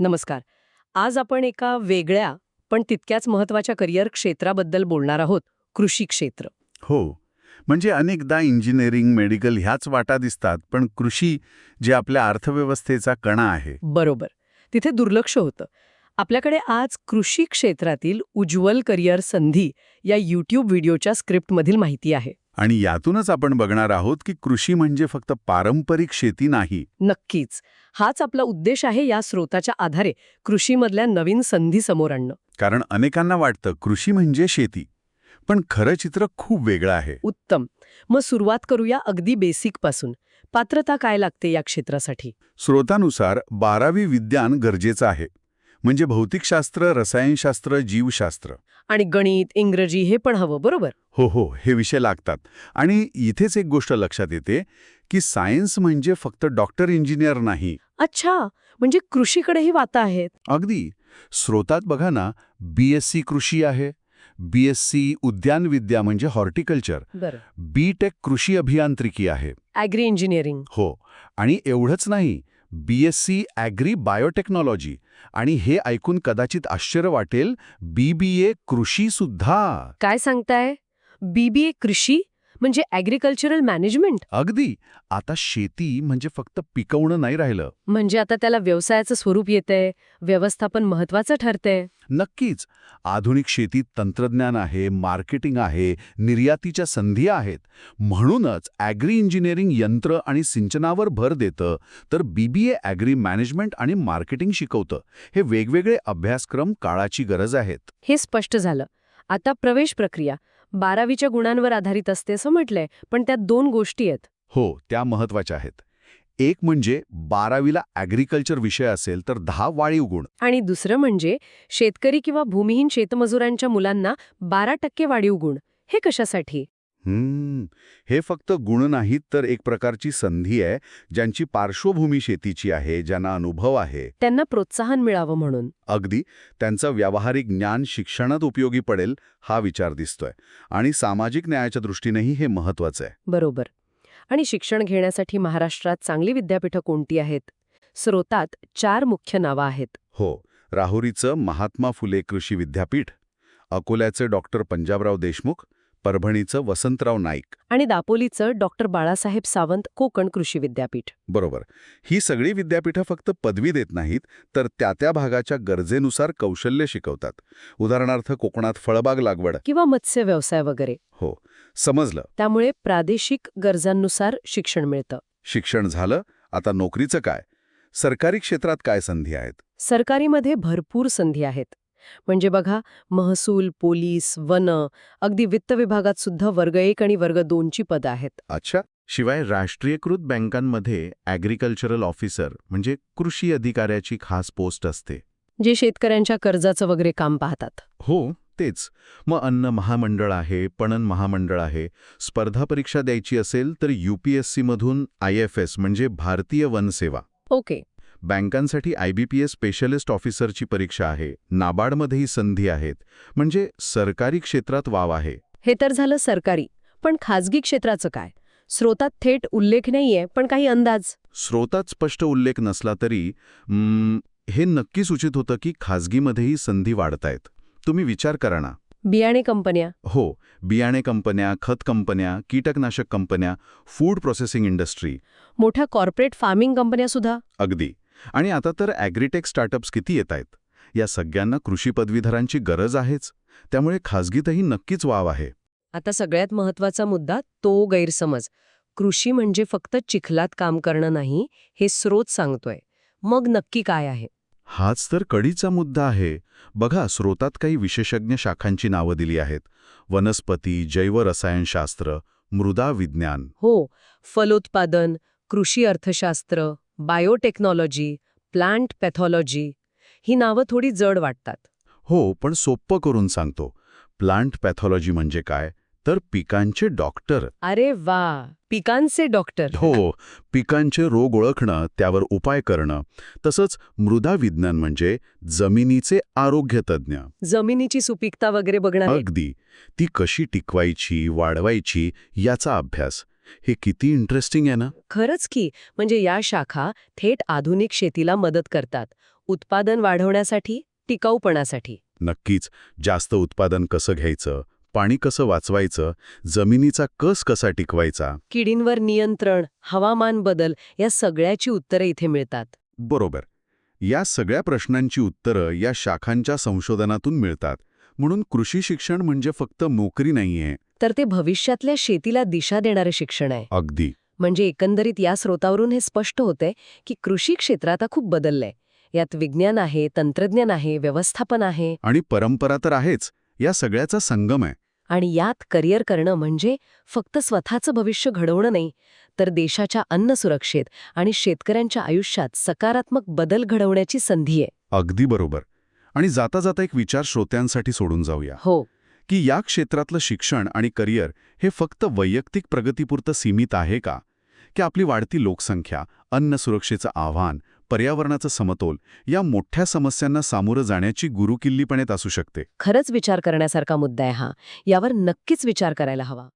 नमस्कार. आज आपण एका वेगळ्या पण तितक्याच महत्त्वाच्या करिअर क्षेत्राबद्दल बोलणार आहोत कृषी क्षेत्र. हो. म्हणजे अनेकदा इंजिनिअरिंग मेडिकल ह्याच वाटा दिसतात पण कृषी जे आपल्या अर्थव्यवस्थेचा कणा आहे. बरोबर. तिथे दुर्लक्ष होतं. आपल्याकडे आज कृषी क्षेत्रातील उज्ज्वल करिअर संधी या यूट्यूब व्हिडिओच्या स्क्रिप्टमधील माहिती आहे. आणि यातूनच आपण बघणार आहोत की कृषी म्हणजे फक्त पारंपरिक शेती नाही. नक्कीच. हाच आपला उद्देश आहे या स्रोताच्या आधारे कृषीमधल्या नवीन संधी समोर आणणं. कारण अनेकांना वाटतं कृषी म्हणजे शेती पण खरं चित्र खूप वेगळं आहे. उत्तम. मग सुरुवात करूया अगदी बेसिकपासून. पात्रता काय लागते या क्षेत्रासाठी? स्रोतानुसार बारावी विज्ञान गरजेचं आहे. म्हणजे भौतिकशास्त्र रसायनशास्त्र जीवशास्त्र. आणि गणित इंग्रजी हे पण हवं बरोबर? हो हो हे विषय लागतात. आणि इथेच एक गोष्ट लक्षात येते की सायन्स म्हणजे फक्त डॉक्टर इंजिनियर नाही. अच्छा म्हणजे कृषीकडेही वाता आहेत. अगदी. स्रोतात बघा ना बी एस सी कृषी आहे. बी एस सी उद्यानविद्या म्हणजे हॉर्टिकल्चर. बी टेक कृषी अभियांत्रिकी आहे. ॲग्री इंजिनिअरिंग हो. आणि एवढंच नाही B S C agri biotechnology आणि हे ऐकून कदाचित आश्चर्य वाटेल बी बी ए कृषीसुद्धा. काय सांगताय? बीबीए कृषी म्हणजे ॲग्रिकल्चरल मॅनेजमेंट अगदी. आता शेती म्हणजे फक्त पिकवणं नाही राहिलं. म्हणजे आता त्याला व्यवसायाचं स्वरूप येतंय व्यवस्थापन महत्वाचं ठरतंय. नक्कीच. आधुनिक शेतीत तंत्रज्ञान आहे मार्केटिंग आहे निर्यातीच्या संधी आहेत. म्हणूनच ॲग्री इंजिनिअरिंग यंत्र आणि सिंचनावर भर देतं तर बीबीए ॲग्री मॅनेजमेंट आणि मार्केटिंग शिकवतं. हे वेगवेगळे अभ्यासक्रम काळाची गरज आहेत. हे स्पष्ट झालं. आता प्रवेश प्रक्रिया. बारावीच्या गुणांवर आधारित असते असं म्हटलंय पण त्यात दोन गोष्टी आहेत. हो त्या महत्त्वाच्या आहेत. एक म्हणजे बारावीला ॲग्रिकल्चर विषय असेल तर दहा वाळीव गुण. आणि दुसरं म्हणजे शेतकरी किंवा भूमिहीन शेतमजुरांच्या मुलांना बारा टक्के वाढीव गुण. हे कशासाठी? हम्म. हे फक्त गुण नाहीत तर एक प्रकारची संधी आहे ज्यांची पार्श्वभूमी शेतीची आहे ज्यांना अनुभव आहे. त्यांना प्रोत्साहन मिळावं म्हणून. अगदी. त्यांचं व्यावहारिक ज्ञान शिक्षणात उपयोगी पडेल हा विचार दिसतोय. आणि सामाजिक न्यायाच्या दृष्टीनेही हे महत्वाचं आहे. बरोबर. आणि शिक्षण घेण्यासाठी महाराष्ट्रात चांगली विद्यापीठं कोणती आहेत? स्रोतात चार मुख्य नावं आहेत. हो. राहुरीचं महात्मा फुले कृषी विद्यापीठ अकोल्याचं डॉक्टर पंजाबराव देशमुख परभणीचं वसंतराव नाईक. आणि दापोलीचं डॉक्टर बाळासाहेब सावंत कोकण कृषी विद्यापीठ. बरोबर. ही सगळी विद्यापीठं फक्त पदवी देत नाहीत तर त्या त्या भागाच्या गरजेनुसार कौशल्य शिकवतात. उदाहरणार्थ कोकणात फळबाग लागवड. किंवा मत्स्य व्यवसाय वगैरे. हो. समजलं. त्यामुळे प्रादेशिक गरजांनुसार शिक्षण मिळतं. शिक्षण झालं आता नोकरीचं काय? सरकारी क्षेत्रात काय संधी आहेत? सरकारीमध्ये भरपूर संधी आहेत. म्हणजे बघा महसूल पोलीस वन अगदी वित्त विभागात सुद्धा वर्ग एक आणि वर्ग दोनची पदं आहेत. अच्छा शिवाय राष्ट्रीयकृत बँकांमध्ये ॲग्रिकल्चरल ऑफिसर म्हणजे कृषी अधिकाऱ्याची खास पोस्ट असते. जे शेतकऱ्यांच्या कर्जाचं वगैरे काम पाहतात. हो तेच. मग अन्न महामंडळ आहे पणन महामंडळ आहे स्पर्धा परीक्षा द्यायची असेल तर यूपीएससीमधून आय एफ एस म्हणजे भारतीय वनसेवा ओके. बँकांसाठी आयबीपीएस स्पेशलिस्ट ऑफिसरची परीक्षा आहे. नाबार्डमध्येही संधी आहेत. म्हणजे सरकारी क्षेत्रात वाव आहे. हे तर झालं सरकारी. पण खाजगी क्षेत्राचं काय? स्रोतात थेट उल्लेख नाहीये पण काही अंदाज? स्रोतात स्पष्ट उल्लेख नसला तरी हे नक्की सूचित होतं की खाजगीमध्येही संधी वाढतायत. तुम्ही विचार करा ना. बियाणे कंपन्या. हो बियाणे कंपन्या खत कंपन्या कीटकनाशक कंपन्या फूड प्रोसेसिंग इंडस्ट्री. मोठ्या कॉर्पोरेट फार्मिंग कंपन्या सुद्धा? अगदी. आणि आता तर ॲग्रीटेक स्टार्टअप्स किती येत आहेत? या सगळ्यांना कृषी पदवीधरांची गरज आहेच. त्यामुळे खाजगीतही नक्कीच वाव आहे. आता सगळ्यात महत्त्वाचा मुद्दा तो गैरसमज. कृषी म्हणजे फक्त चिखलात काम करणं नाही हे स्रोत सांगतोय. मग नक्की काय आहे? हाच तर कडीचा मुद्दा आहे. बघा स्रोतात काही विशेषज्ञ शाखांची नावं दिली आहेत. वनस्पती जैवरसायनशास्त्र मृदा विज्ञान. हो फलोत्पादन कृषी अर्थशास्त्र. बायोटेक्नॉलॉजी प्लांट पॅथॉलॉजी ही नावं थोडी जड वाटतात. हो पण सोप्पं करून सांगतो. प्लांट पॅथॉलॉजी म्हणजे काय? तर पिकांचे डॉक्टर. अरे वा! पिकांचे डॉक्टर. हो पिकांचे रोग ओळखणं त्यावर उपाय करणं. तसंच मृदा विज्ञान म्हणजे जमिनीचे आरोग्य तज्ज्ञ जमिनीची सुपीकता वगैरे बघणार. अगदी. ती कशी टिकवायची वाढवायची याचा अभ्यास. हे किती इंटरेस्टिंग आहे ना. खरंच की म्हणजे या शाखा थेट आधुनिक शेतीला मदत करतात. उत्पादन वाढवण्यासाठी टिकाऊपणासाठी. नक्कीच. जास्त उत्पादन कसं घ्यायचं? पाणी कसं वाचवायचं? जमिनीचा कस कसा टिकवायचा? किडींवर नियंत्रण हवामान बदल या सगळ्याची उत्तरे इथे मिळतात. बरोबर. या सगळ्या प्रश्नांची उत्तरं या शाखांच्या संशोधनातून मिळतात. म्हणून कृषी शिक्षण म्हणजे फक्त नोकरी नाहीये. तर ते भविष्यातल्या शेतीला दिशा देणारे शिक्षण आहे. अगदी. म्हणजे एकंदरीत या स्रोतावरून हे स्पष्ट होतंय की कृषी क्षेत्र आता खूप बदललंय. यात विज्ञान आहे तंत्रज्ञान आहे व्यवस्थापन आहे. आणि परंपरा तर आहेच या सगळ्याचा संगम आहे. आणि यात करिअर करणं म्हणजे फक्त स्वतःचं भविष्य घडवणं नाही तर देशाच्या अन्न सुरक्षेत आणि शेतकऱ्यांच्या आयुष्यात सकारात्मक बदल घडवण्याची संधी आहे. अगदी बरोबर. आणि जाता जाता एक विचार श्रोत्यांसाठी सोडून जाऊया. हो. की या क्षेत्रातलं शिक्षण आणि करिअर हे फक्त वैयक्तिक प्रगतीपुरतं सीमित आहे का? की आपली वाढती लोकसंख्या अन्न सुरक्षेचं आव्हान पर्यावरणाचं समतोल या मोठ्या समस्यांना सामोरं जाण्याची गुरुकिल्लीपणेत असू शकते? खरंच विचार करण्यासारखा मुद्दा आहे हा. यावर नक्कीच विचार करायला हवा.